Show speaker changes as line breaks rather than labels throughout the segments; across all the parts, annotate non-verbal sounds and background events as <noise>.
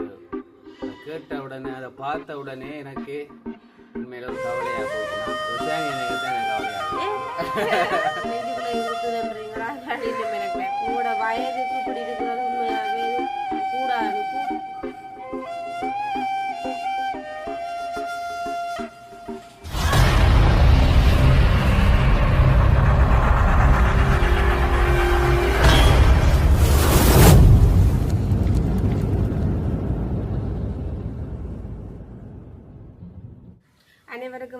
எனக்கு கேட்ட உடனே அதை பார்த்த உடனே எனக்கு உண்மையில ஒரு கவலையாக போயிட்டு நான் எனக்கு தான் கவலையாக
நெஞ்சுக்குள்ள இருக்குதுன்றீங்களா கூட வயதுக்கு இப்படி இருக்கிறது உண்மையாகவே இது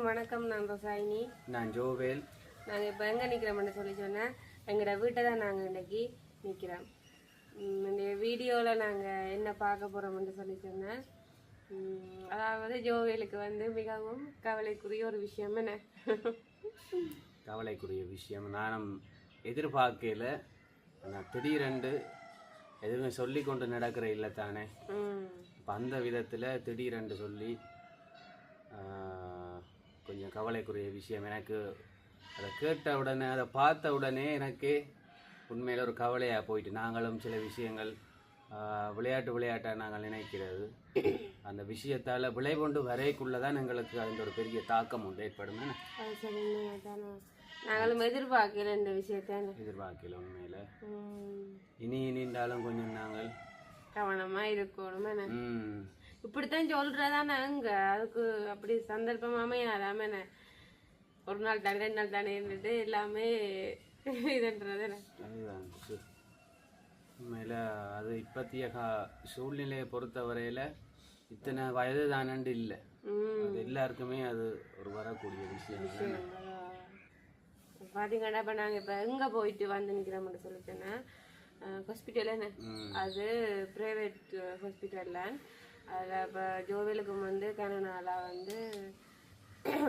வணக்கம் நான் ரோசாயினி.
நான் ஜோவேல்.
நாங்கள் இப்போ எங்கே நிற்கிறோம்னு சொல்லி சொன்னேன். எங்களோட வீட்டை தான் நாங்கள் இன்னைக்கு நிற்கிறோம் இந்த வீடியோவில் நாங்கள் என்ன பார்க்க போகிறோம்னு சொல்லி சொன்னேன். அதாவது ஜோவேலுக்கு வந்து மிகவும் கவலைக்குரிய ஒரு விஷயம் என்ன?
கவலைக்குரிய விஷயம். நானும் எதிர்பார்க்கல. நான் திடீரென்று எதுவுமே சொல்லி கொண்டு நடக்கிற இல்லை தானே. அந்த விதத்தில் திடீரென்று சொல்லி கவலைக்குரிய விஷயம். எனக்கு அதை கேட்ட உடனே அதை பார்த்த உடனே எனக்கு உண்மையில் ஒரு கவலையாக போயிட்டு நாங்களும் சில விஷயங்கள் விளையாட்டு விளையாட்டாக நாங்கள் நினைக்கிறது. அந்த விஷயத்தால் விளை கொண்டு வரைக்குள்ளே தான் எங்களுக்கு அந்த ஒரு பெரிய தாக்கம் உண்டு. ஏற்படும்
நாங்களும் எதிர்பார்க்கல இந்த விஷயத்தானே
எதிர்பார்க்கல உண்மையில்.
உம்
இனி இனின்றாலும் கொஞ்சம் நாங்கள்
கவனமாக இருக்கணும் இப்படித்தான் சொல்றதானே அங்க? அதுக்கு அப்படி சந்தர்ப்பம் அமையாதாம என்ன ஒரு நாள் தானே ரெண்டு நாள் தானே இருந்துட்டு எல்லாமே இதுன்றது
உண்மையில அது இப்பத்திய கா சூழ்நிலையை பொறுத்தவரையில் இத்தனை வயது தானண்டு இல்லை. அது எல்லாருக்குமே அது ஒரு வரக்கூடிய விஷயம். தானே.
பாத்தீங்கன்னா இப்ப நாங்க இப்ப எங்க போயிட்டு வந்து நிக்கிறோம்னு சொல்லிட்டேன்னா ஹாஸ்பிட்டல் அது பிரைவேட் ஹாஸ்பிட்டல்ல அதில் இப்போ ஜோவிலுக்கு வந்து கனனால வந்து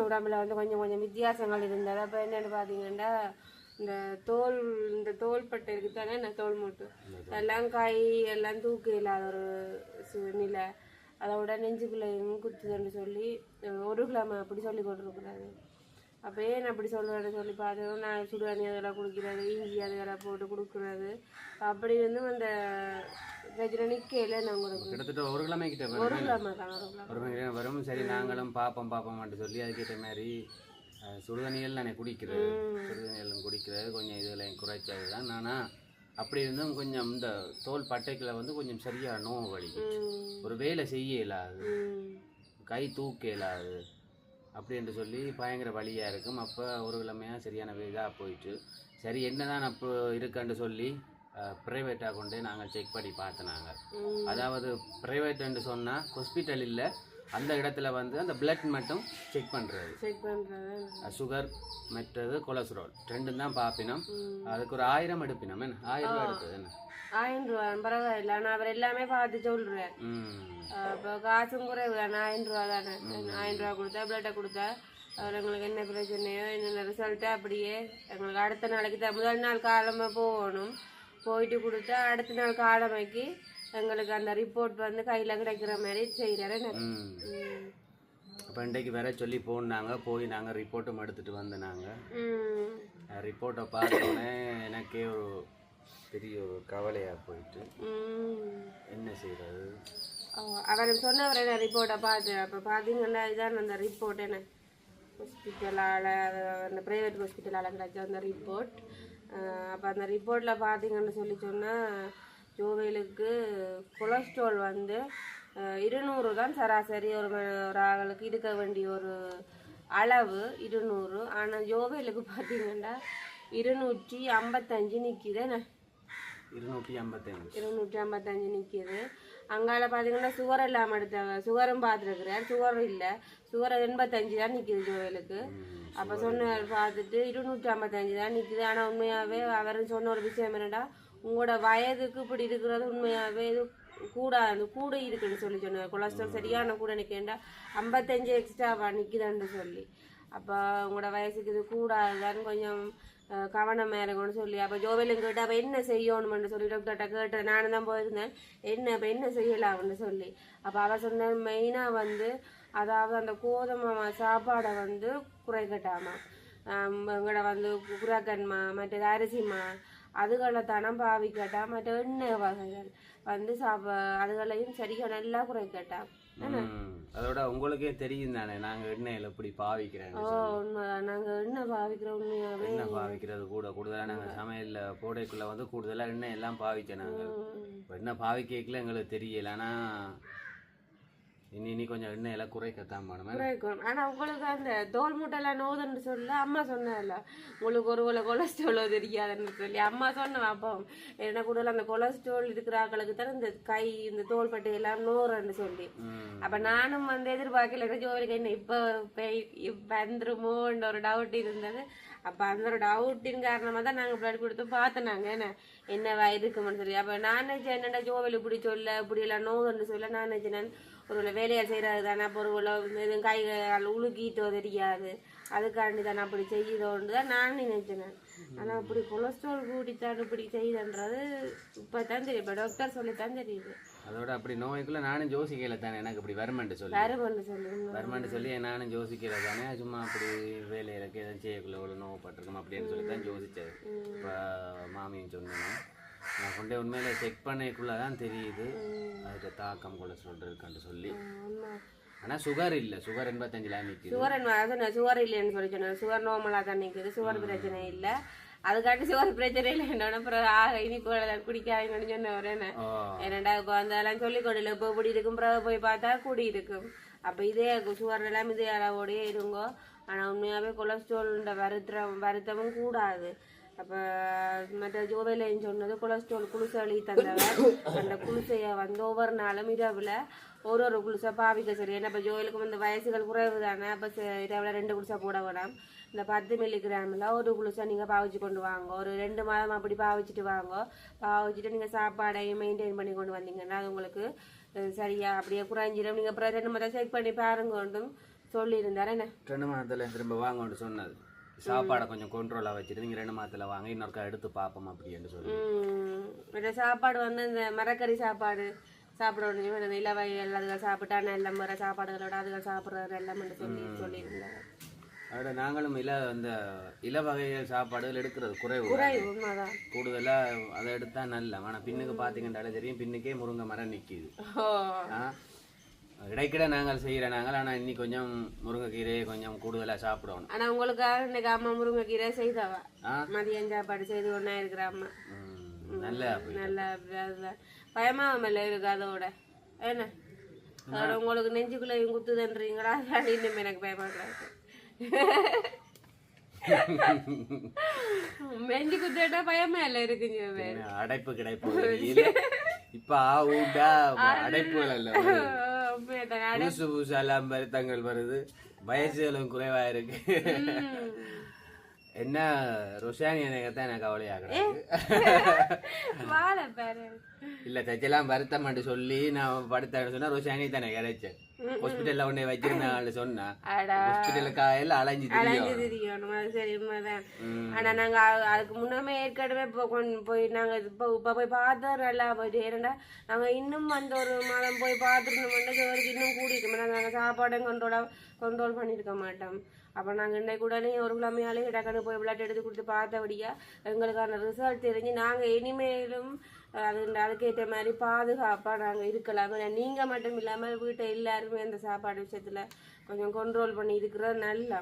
உடம்புல வந்து கொஞ்சம் கொஞ்சம் வித்தியாசங்கள் இருந்தது. அப்போ என்னென்னு பார்த்தீங்கன்னா இந்த தோல் இந்த தோல்பட்டை இருக்கு தானே இந்த தோல் மூட்டு. எல்லாம் காய் எல்லாம் தூக்க இல்லாத ஒரு சு- நிலை அதோட நெஞ்சுக்குள்ளையும் குத்துதுன்னு சொல்லி ஒரு கிழமை அப்படி சொல்லி கொண்டிருக்கிறாரு அப்போ ஏன் அப்படி சொல்லுவேன்னு சொல்லி பார்த்தோம் நான் சுடுதண்ணி அதெல்லாம் குடிக்கிறது இஞ்சி அதெல்லாம் போட்டு கொடுக்குறது. அப்படி வந்து அந்த பிரச்சனை நிற்கல நான் உங்களுக்கு
கிட்டத்தட்ட ஒரு கிழமை கிட்ட
ஒரு கிழமை தான் ஒரு கிழமை.
வரும். சரி நாங்களும் பார்ப்போம் பார்ப்போம்ட்டு சொல்லி அதுக்கேற்ற மாதிரி அஹ், சுடுதண்ணிகள் நானே குடிக்கிறது. சுடுதண்ணிகள் குடிக்கிறது. கொஞ்சம் இதில் குறைச்சது தான் ஆனால் அப்படி இருந்தும் கொஞ்சம் இந்த தோல் பட்டைக்குள்ள வந்து கொஞ்சம் சரியாக நோவு
ம்,
ஒரு வேலை செய்ய இயலாது கை தூக்க இயலாது அப்படின்ட்டு சொல்லி பயங்கர வலியாக இருக்கும். அப்போ ஒரு கிழமையாக சரியான இதாக போயிட்டு சரி என்னதான் அப்போ இருக்குன்னு சொல்லி ப்ரைவேட்டாக கொண்டு நாங்கள் செக் பண்ணி பார்த்தனாங்க. அதாவது ப்ரைவேட்டுன்னு சொன்னால் ஹாஸ்பிட்டல் இல்லை. அந்த இடத்துல வந்து அந்த பிளட் மட்டும் செக் பண்ணுறது
செக் பண்ணுறது
சுகர் மற்றது கொலஸ்ட்ரால் ரெண்டும் தான் பார்ப்பினோம். அதுக்கு ஒரு ஆயிரம் எடுப்பினோம். என்ன? ஆயிரம் ரூபா எடுத்தது என்ன?
ஆயிரம் ரூபா. பரவாயில்ல. ஆனால் அவர் எல்லாமே பார்த்து சொல்கிறார்
ம்.
இப்போ காசும் குறைவு தானே. ஆயிரம் ரூபா தானே. ஆயிரம் ரூபா கொடுத்தா பிளட்டை கொடுத்தா அவர் எங்களுக்கு என்ன பிரச்சனையோ என்னென்ன ரிசல்ட்டோ அப்படியே எங்களுக்கு அடுத்த நாளைக்கு தான். முதல் நாள் காலமாக போகணும். போயிட்டு கொடுத்தா அடுத்த நாள் காலமைக்கு எங்களுக்கு அந்த ரிப்போர்ட் வந்து கையில் கிடைக்கிற மாதிரி செய்கிறாரு
ம். அப்போ இன்றைக்கு வேற சொல்லி போனாங்க போய் நாங்கள் ரிப்போர்ட்டும் எடுத்துகிட்டு வந்து நாங்கள் ரிப்போர்ட்டை பார்த்தோன்னே எனக்கே ஒரு பெரிய ஒரு கவலையாக போயிட்டு. என்ன செய்கிறது
அவர் சொன்னவர் என்ன ரிப்போர்ட்டை பார்த்து அப்போ பார்த்தீங்கன்னா இதான் அந்த ரிப்போர்ட் என்ன? ஹாஸ்பிட்டலால் அந்த ப்ரைவேட் ஹாஸ்பிட்டலால் கிடைச்ச அந்த ரிப்போர்ட் அப்போ அந்த ரிப்போர்ட்டில் பார்த்தீங்கன்னு சொல்லி சொன்னால் ஜோவேலுக்கு கொலஸ்ட்ரால் வந்து இருநூறு தான் சராசரி ஒரு ஒரு ஆளுக்கு இருக்க வேண்டிய ஒரு அளவு இருநூறு. ஆனால் ஜோவேலுக்கு பார்த்தீங்கன்னா இருநூற்றி ஐம்பத்தஞ்சு நிற்கிதுண்ணே
இருநூற்றி ஐம்பத்தஞ்சு.
இருநூற்றி ஐம்பத்தஞ்சு நிற்கிது அங்கால பார்த்தீங்கன்னா சுகர் இல்லாமல் எடுத்தாங்க சுகரும் பார்த்துருக்குறேன் சுகர் இல்லை. சுகர் எண்பத்தஞ்சு தான் நிற்கிது ஜோவேலுக்கு அப்போ சொன்னார் பார்த்துட்டு இருநூற்றி ஐம்பத்தஞ்சு தான் நிற்கிது ஆனால் உண்மையாகவே அவர் சொன்ன ஒரு விஷயம் என்னடா உங்களோட வயதுக்கு இப்படி இருக்கிறது உண்மையாகவே இது கூடாது கூட இருக்குன்னு சொல்லி சொன்னார் கொலஸ்ட்ரால் சரியான கூட நிற்கேண்டா ஐம்பத்தஞ்சு எக்ஸ்ட்ராவா நிற்கிதான்னு சொல்லி. அப்போ உங்களோட வயசுக்கு இது கூடாதுதான் கொஞ்சம் அஹ், கவனம் மேலங்கன்னு சொல்லி. அப்போ ஜோவேலும் கேட்டு அப்போ என்ன செய்யணும்னு சொல்லி டாக்டர்கிட்ட கேட்டேன். நானும் தான் போயிருந்தேன். என்ன அப்போ என்ன செய்யலாம்னு சொல்லி. அப்போ அவள் சொன்ன மெயினாக வந்து அதாவது அந்த கோதுமை சாப்பாடை வந்து குறைக்கட்டாமா எங்களோட வந்து குராக்கன்மா மற்றது அரிசிமா அதுகளை தானம் பாவிக்கட்டா மற்ற எண்ணெய் வகைகள் வந்து சாப்ப அதுகளையும் சரியாக நல்லா குறைக்கட்டா.
ம். அதோட உங்களுக்கே தெரியும் தானே நாங்க எண்ணெயில
ஓ உண்மைதான். நாங்கள் எண்ணெய் பாவிக்கிற உண்மையாவே.
எண்ணெய் பாவிக்கிறது கூட கூடுதலா நாங்க சமையல்ல போடைக்குள்ள வந்து கூடுதலா எண்ணெய் எல்லாம் பாவிக்க நாங்க. எண்ணெய் பாவிக்கல எங்களுக்கு தெரியல. ஆனா இனி இனி கொஞ்சம் எல்லாம் குறைக்கத்தான் பண்ணுவேன்
குறைக்கும் ஆனா உங்களுக்கு அந்த தோல் மூட்டைலாம் நோதுன்னு சொல்ல அம்மா சொன்னல உங்களுக்கு ஒரு வேளை கொலஸ்ட்ராலோ தெரியாதுன்னு சொல்லி. அம்மா சொன்ன அப்போ என்ன கூட அந்த கொலஸ்ட்ரால் இருக்கிற ஆக்களுக்கு தான் இந்த கை இந்த தோல் பட்டை எல்லாம் நோறன்னு சொல்லி. அப்ப நானும் வந்து எதிர்பார்க்கல ஜோலிக்கு என்ன இப்ப வந்துருமோன்ற ஒரு டவுட் இருந்தது. அப்ப அந்த ஒரு டவுட்டின் காரணமா தான் நாங்க பிளட் கொடுத்து பார்த்தோம் நாங்க என்ன என்னவா இருக்கும்னு சொல்லி. அப்ப நான் என்னடா ஜோவில் இப்படி சொல்ல இப்படி எல்லாம் நோவுன்னு சொல்ல நான் நினைச்சேன் நான் ஒரு வேலையை செய்யறது தானே பொருள் எதுவும் கை உழுக்கிட்டோ தெரியாது. அதுக்காண்டி தான் அப்படி செய்யுதோன்னு தான் நான் நினைச்சேன் நான். ஆனா அப்படி கொலஸ்ட்ரால் கூட்டித்தான் இப்படி செய்யுதுன்றது இப்பதான் தெரியும் இப்ப டாக்டர் சொல்லித்தான் தெரியுது.
அதோட அப்படி நோய்க்குள்ள நானும் யோசிக்கல தானே எனக்கு இப்படி வருமென்ட்டு சொல்லி.
வருமன்னு சொல்லி.
வருமென்ட்டு சொல்லி நானும் யோசிக்கல தானே சும்மா அப்படி வேலையில எதுவும் செய்யக்குள்ள ஒரு நோவுப்பட்டிருக்கும் அப்படின்னு சொல்லி தான் யோசிச்சது இப்போ மாமியும் சொன்னேன். நான் கொண்டே உண்மையில செக் பண்ணக்குள்ள தான் தெரியுது அதுக்கு தாக்கம் கொலஸ்ட்ரால் இருக்குன்னு சொல்லி.
ஆமா
ஆனா சுகர் இல்ல. சுகர் எண்பத்தஞ்சுல நிக்குது
சுகர் சொன்னேன் சுகர் இல்லைன்னு சொல்லி சொன்னேன். சுகர் நார்மலாக தான் நிற்குது சுகர் பிரச்சனை இல்லை. அதுக்காட்டி சுகர் பிரச்சனை இல்லை என்னோட ஆக இனிப்பு குடிக்காதீங்கன்னு சொன்னவர் என்ன.
ஓ.
என்னடா இப்போ அதெல்லாம் சொல்லி கொடுல இப்போ இப்படி இருக்கும். பிறகு போய் பார்த்தா கூடி இருக்கும். அப்போ இதே சுகர் எல்லாம் இதே அளவோடயே இருங்கோ. ஆனால் உண்மையாகவே கொலஸ்ட்ரால்ன்ற வருத்தம் வருத்தமும் கூடாது. அப்போ மற்ற ஜோவேலையும் சொன்னது கொலஸ்ட்ரால் குளுசளி தந்தவர். அந்த குளுசையை வந்து ஒவ்வொரு நாளும் இரவில் ஒரு ஒரு குளுசை பாவிக்க சரி ஏன்னா இப்போ ஜோயிலுக்கு வந்து வயசுகள் குறைவு தானே அப்போ இரவில் ரெண்டு குளுசை போட வேணாம். இந்த பத்து மில்லிகிராமில் ஒரு குளுசை நீங்கள் பாவிச்சு கொண்டு வாங்க. ஒரு ரெண்டு மாதம் அப்படி பாவிச்சிட்டு வாங்க. பாவிச்சிட்டு நீங்கள் சாப்பாடையும் மெயின்டைன் பண்ணி கொண்டு வந்தீங்கன்னா அது உங்களுக்கு சரியா அப்படியே குறைஞ்சிடும் நீங்கள் அப்புறம் ரெண்டு மாதம் செக் பண்ணி பாருங்க சொல்லியிருந்தாரு. என்ன?
ரெண்டு மாதத்துல திரும்ப வாங்கன்னு சொன்னது சாப்பாடை கொஞ்சம் கண்ட்ரோலா வச்சுட்டு நீங்க ரெண்டு மாதத்துல வாங்க இன்னொருக்கா எடுத்து பார்ப்போம் அப்படின்னு சொல்லி.
மற்ற சாப்பாடு வந்து இந்த மரக்கறி சாப்பாடு சாப்பிடணும் இந்த இல வகைகள் அதுகள் சாப்பிட்டா நல்ல முறை சாப்பாடுகளோட அதுகள் சாப்பிட்றது எல்லாம் சொல்லி சொல்லியிருந்தாங்க.
அதோட நாங்களும் இல அந்த இல வகைகள் சாப்பாடுகள் எடுக்கிறது குறைவு
குறை உண்மைதான்.
கூடுதலா அதை எடுத்தா நல்ல. ஆனா பின்னுக்கு பாத்தீங்கன்னாலே தெரியும் பின்னுக்கே முருங்கை மரம் ஆ, இடைக்கிட நாங்கள் செய்யற நாங்கள் ஆனா இன்னி கொஞ்சம் முருங்கைக்கீரையை கொஞ்சம் கூடுதலா சாப்பிடணும்.
ஆனா உங்களுக்காக இன்னைக்கு அம்மா முருங்கைக்கீரை செய்தவா? மதியம் சாப்பாடு செய்து ஒன்றா இருக்கிற அம்மா.
நல்ல.
நல்ல அதுதான். பயமாமல்ல இருக்கு அதோட என்ன? அதோட உங்களுக்கு நெஞ்சுக்குள்ளேயும் குத்துதுன்றீங்களா? இன்னும் எனக்கு பயமாக்குறாங்க நெஞ்சு குத்துட்டா பயமா இல்லை இருக்குங்க
அடைப்பு கிடைப்பு? இல்ல. இப்ப ஆ ஊட்டா
உண்மையாதான்.
புதுசு புதுசு எல்லாம் வருத்தங்கள் வருது. வயசுகளும் குறைவா இருக்கு. என்ன ருஷானி எனக்கு தான் எனக்கு கவலையாகிறேன் இல்ல தச்செல்லாம் வருத்தம் சொல்லி நான் படுத்தேன்னு சொன்னா ருஷானி தானே கிடைச்சேன் ஹாஸ்பிட்டல்ல உன்னை வச்சிருந்தான்னு சொன்னா ஹாஸ்பிட்டலுக்கு எல்லாம் அலைஞ்சு
அலைஞ்சு திரியணும் அது சரி உண்மைதான். ஆனா நாங்க அதுக்கு முன்னமே ஏற்கனவே போய் நாங்க இப்போ இப்போ போய் பார்த்தோம் நல்லா போயிட்டு ஏன்னா நாங்க இன்னும் அந்த ஒரு மாதம் போய் பார்த்துருந்தோம்னா இன்னும் கூடியிருக்கோம். நாங்க சாப்பாடும் கண்ட்ரோலா கண்ட்ரோல் பண்ணியிருக்க மாட்டோம். அப்போ நாங்கள் இன்னைக்கு உடனே ஒரு கிழமையாலே டக்குனு போய் விளையாட்டு எடுத்து கொடுத்து பார்த்தபடியா எங்களுக்கான ரிசல்ட் தெரிஞ்சு நாங்கள் இனிமேலும் அது அதுக்கேற்ற மாதிரி பாதுகாப்பாக நாங்கள் இருக்கலாம். நீங்கள் மட்டும் இல்லாமல் வீட்டை எல்லாருமே அந்த சாப்பாடு விஷயத்தில் கொஞ்சம் கண்ட்ரோல் பண்ணி இருக்கிறது நல்லா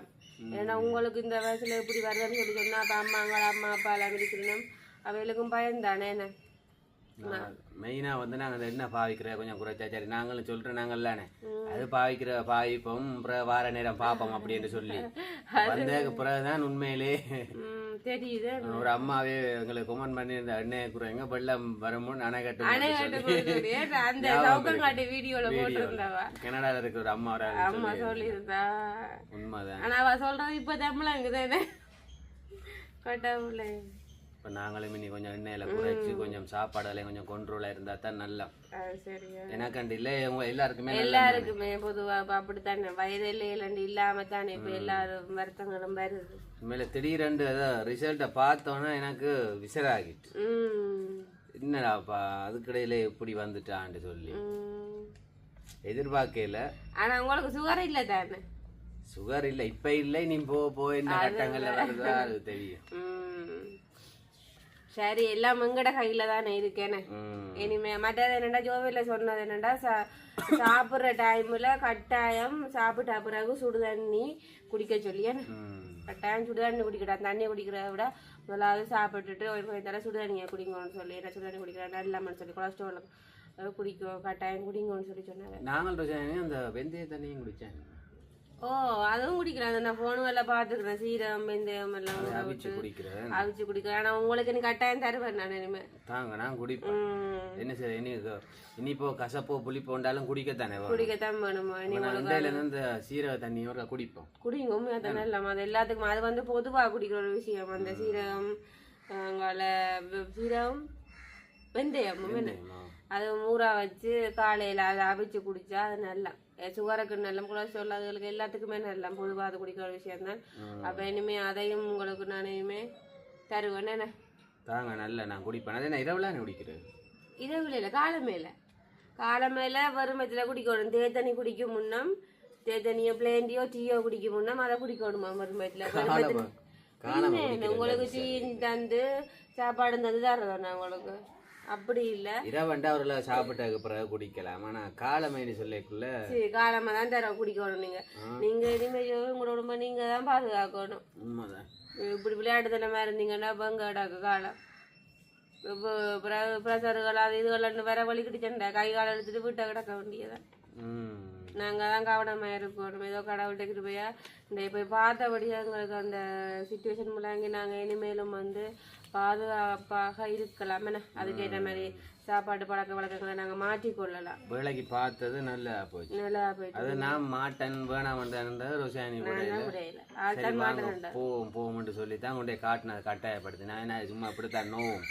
ஏன்னா உங்களுக்கு இந்த வயசுல எப்படி வருதுன்னு சொல்லி சொன்னா அப்ப அம்மாங்க அம்மா அப்பா எல்லாம் இருக்கணும் அவைகளுக்கும் பயந்தானே என்ன?
மெயினா வந்து நாங்க அந்த எண்ணெய் பாவிக்கிற? கொஞ்சம் குறைச்சா சரி. நாங்களும் சொல்றோம் நாங்கள்லானே அது பாவிக்கிற பாவிப்போம் அப்புறம் வார நேரம் பாப்போம் அப்படின்னு சொல்லி. <laughs> வந்ததுக்கு பிறகுதான் உண்மையிலே.
தெரியுது. <laughs>
ஒரு அம்மாவே எங்களுக்கு கொமெண்ட் பண்ணி இந்த எண்ணெயை குறைங்க வெள்ளம் அணைக்கட்டும்
அணைகாட்டு ஏன்னா அந்த சவுக்கங்காட்டு வீடியோல போட்டிருந்தவா?
கனடால இருக்கிற ஒரு அம்மா ஆள்
அம்மா
சொல்லி.
சொல்லியிருந்தா.
உண்மைதான்.
ஆனா அவ சொல்றது இப்ப தமிழங்குதானே கடவுளே <laughs>
இப்ப நாங்களும் இனி கொஞ்சம் எண்ணெயில குறைச்சு கொஞ்சம் சாப்பாடுகளையும் கொஞ்சம் கொண்ட்ரோலா இருந்தா தான் நல்லா.
சரியா.
எனக்காண்டி இல்லை உங்க எல்லாருக்குமே
எல்லாருக்குமே பொதுவா இப்ப அப்படித்தானே? வயது இல்லையிலண்டு இல்லாம தானே இப்ப எல்லாரும் வருத்தங்களும் வருது.
உண்மையில ஏதோ ரிசல்ட்டை பார்த்தோன்னே எனக்கு விசராகிட்டு. என்னடாப்பா அதுக்கிடையில இப்படி வந்துட்டான்னு சொல்லி. எதிர்பார்க்கல
ஆனா உங்களுக்கு சுகர் இல்ல தானே?
சுகர் இல்லை இப்ப இல்லை நீ போ போ என்ன கட்டங்கள்ல வருதா அது தெரியும்.
சரி எல்லாம் எங்கட கையில தானே இருக்கேனே
ம்.
இனிமே மற்றது என்னடா ஜோவில சொன்னது என்னடா சாப்பிடுற டைம்ல கட்டாயம் சாப்பிட்ட பிறகு சுடு தண்ணி குடிக்க சொல்லி என்ன
ம்.
கட்டாயம் சுடு தண்ணி குடிக்கடா தண்ணி குடிக்கிறத விட முதலாவது சாப்பிட்டுட்டு ஒரு நேரம் சுடு தண்ணியை குடிங்கன்னு சொல்லி என்ன சுடு தண்ணி குடிக்கிறேன் நல்லமன்னு சொல்லி கொலஸ்ட்ரால் குடிக்கும் கட்டாயம் குடிங்கன்னு சொல்லி சொன்னாங்க.
நாங்கள் அந்த வெந்தய தண்ணியும் குடித்தேன்
ஓ அதுவும் குடிக்கிறேன். நான் ஃபோனுகளில் பார்த்துக்கிறேன். சீரகம் வெந்தயம் எல்லாம்
அவிச்சு குடிக்கிறேன்.
அவிச்சு குடிக்கிறேன். ஆனால் உங்களுக்கு கட்டாயம் தருவேன் நான் இனிமே.
தாங்க நான் குடிப்பேன். என்ன சரி இனி இனிப்போ கசப்போ புளிப்போ உண்டாலும் குடிக்கத்தானே
குடிக்கத்தான் வேணுமா?
இந்த சீரக தண்ணியோட குடிப்போம்.
குடிங்க உண்மையாக தானே இல்லாமல் அது எல்லாத்துக்கும் அது வந்து பொதுவாக குடிக்கிற ஒரு விஷயம். அந்த சீரகம் சீரகம் வெந்தயம். அது ஊறா வச்சு காலையில் அதை அவிச்சு குடிச்சா அது நல்லா. சுகருக்கு நல்ல கொலஸ்ட்ரால் அதுகளுக்கு எல்லாத்துக்குமே நல்லா பொதுவாக அது குடிக்கிற ஒரு விஷயம் தான் அப்போ இனிமே அதையும் உங்களுக்கு நான் தருவேன். என்ன?
தாங்க நல்ல நான் குடிப்பேன். அது நான் குடிக்கிறேன்
இரவுல இல்லை காலமேல காலமேல வறுமத்தில் குடிக்கணும். தேத்தண்ணி குடிக்கும் முன்னம் தேத்தண்ணியோ பிளேண்டியோ டீயோ குடிக்கும் முன்னம் அதை குடிக்கணுமா வறுமத்தில் உங்களுக்கு டீ தந்து சாப்பாடு தந்து தர்றதா உங்களுக்கு? அப்படி இல்லை.
இரவண்டா அவர்ல சாப்பிட்டதுக்கு பிறகு குடிக்கலாம். ஆனா காலமேனி சொல்லிக்குள்ள
சரி காலமாக தான் தர குடிக்கணும் நீங்கள் நீங்கள் இனிமேல் உங்களோட உடம்ப நீங்கள் தான் பாதுகாக்கணும்.
உண்மைதான்.
இப்படி விளையாட்டுத்தனமாக இருந்தீங்கன்னா பங்காடாக்கு காலம்? இப்போ ப்ரெஷர்கள் அது இதுகள்னு வேற வலிக்கிட்டு சண்டை கை காலம் எடுத்துட்டு வீட்டை கிடக்க வேண்டியதான் நாங்கள் தான் கவனமாக இருக்கணும். ஏதோ கடவுள்கிட்ட கிருபையா இந்த இப்போ பார்த்தபடி எங்களுக்கு அந்த சுச்சுவேஷன் முன்னாங்கி நாங்கள் இனிமேலும் வந்து பாதுகாப்பாக இருக்கலாம். என்ன? அதுக்கேற்ற மாதிரி சாப்பாடு பழக்க வழக்கங்களை நாங்கள் மாற்றிக்கொள்ளலாம்.
வேலைக்கு பார்த்தது நல்லா போச்சு.
நல்லா போயிட்டு
அது நான் மாட்டன் ரோசானி
ஆள்
சரி வாங்க போவோம் போவோம்னு சொல்லி தான் கொண்டே காட்டினது கட்டாயப்படுத்தி நான் என்ன சும்மா இப்படித்தான் நோவும்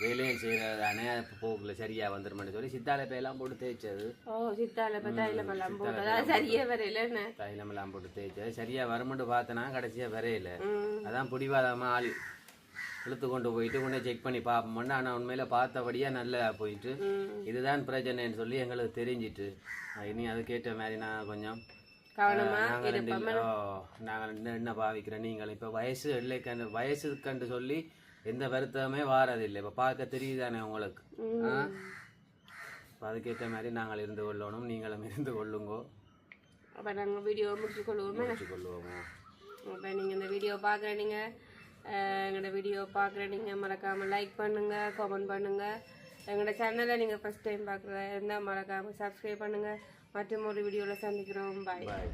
வேலையும் செய்கிறதானே போக்குல சரியா வந்துருமென்னு சொல்லி சித்தாலை பேலாம் போட்டு தேய்ச்சது.
ஓ சித்தால பார்த்தா இல்லை பல்லாம் போட்டதா? சரியே வரையில
தைலமெல்லாம் போட்டு தேய்ச்சது. சரியா வருமென்று பார்த்தனா கடைசியா வரையில. அதான் பிடிவாதமா ஆள் இழுத்து கொண்டு போயிட்டு கொண்டு செக் பண்ணி பார்ப்போம்னா ஆனால் உண்மையில பார்த்தபடியா நல்லா போயிட்டு இதுதான் பிரச்சனைன்னு சொல்லி எங்களுக்கு தெரிஞ்சிட்டு. இனி அதுக்கேற்ற மாதிரி நான் கொஞ்சம் நாங்கள் ரெண்டு நாங்கள் ரெண்டு என்ன பாவிக்கிறோம்? நீங்கள் இப்போ வயசு இல்லை கண்டு வயசு கண்டு சொல்லி எந்த வருத்தமே வாரதில்லை. இப்போ பார்க்க தெரியுதானே உங்களுக்கு? அதுக்கேற்ற மாதிரி நாங்கள் இருந்து கொள்ளணும் நீங்களும் இருந்து கொள்ளுங்கோ.
அப்போ நாங்கள் வீடியோ முடிச்சு கொள்வோமே?
வச்சு கொள்வோமோ?
இப்போ நீங்கள் இந்த வீடியோ பார்க்குற நீங்கள் எங்களோட வீடியோ பார்க்குற நீங்கள் மறக்காமல் லைக் பண்ணுங்கள் கமெண்ட் பண்ணுங்கள் எங்களோட சேனலை நீங்கள் ஃபஸ்ட் டைம் பார்க்குற இருந்தால் மறக்காமல் சப்ஸ்கிரைப் பண்ணுங்கள் மற்றும் ஒரு வீடியோவில் சந்திக்கிறோம். பாய்
பாய்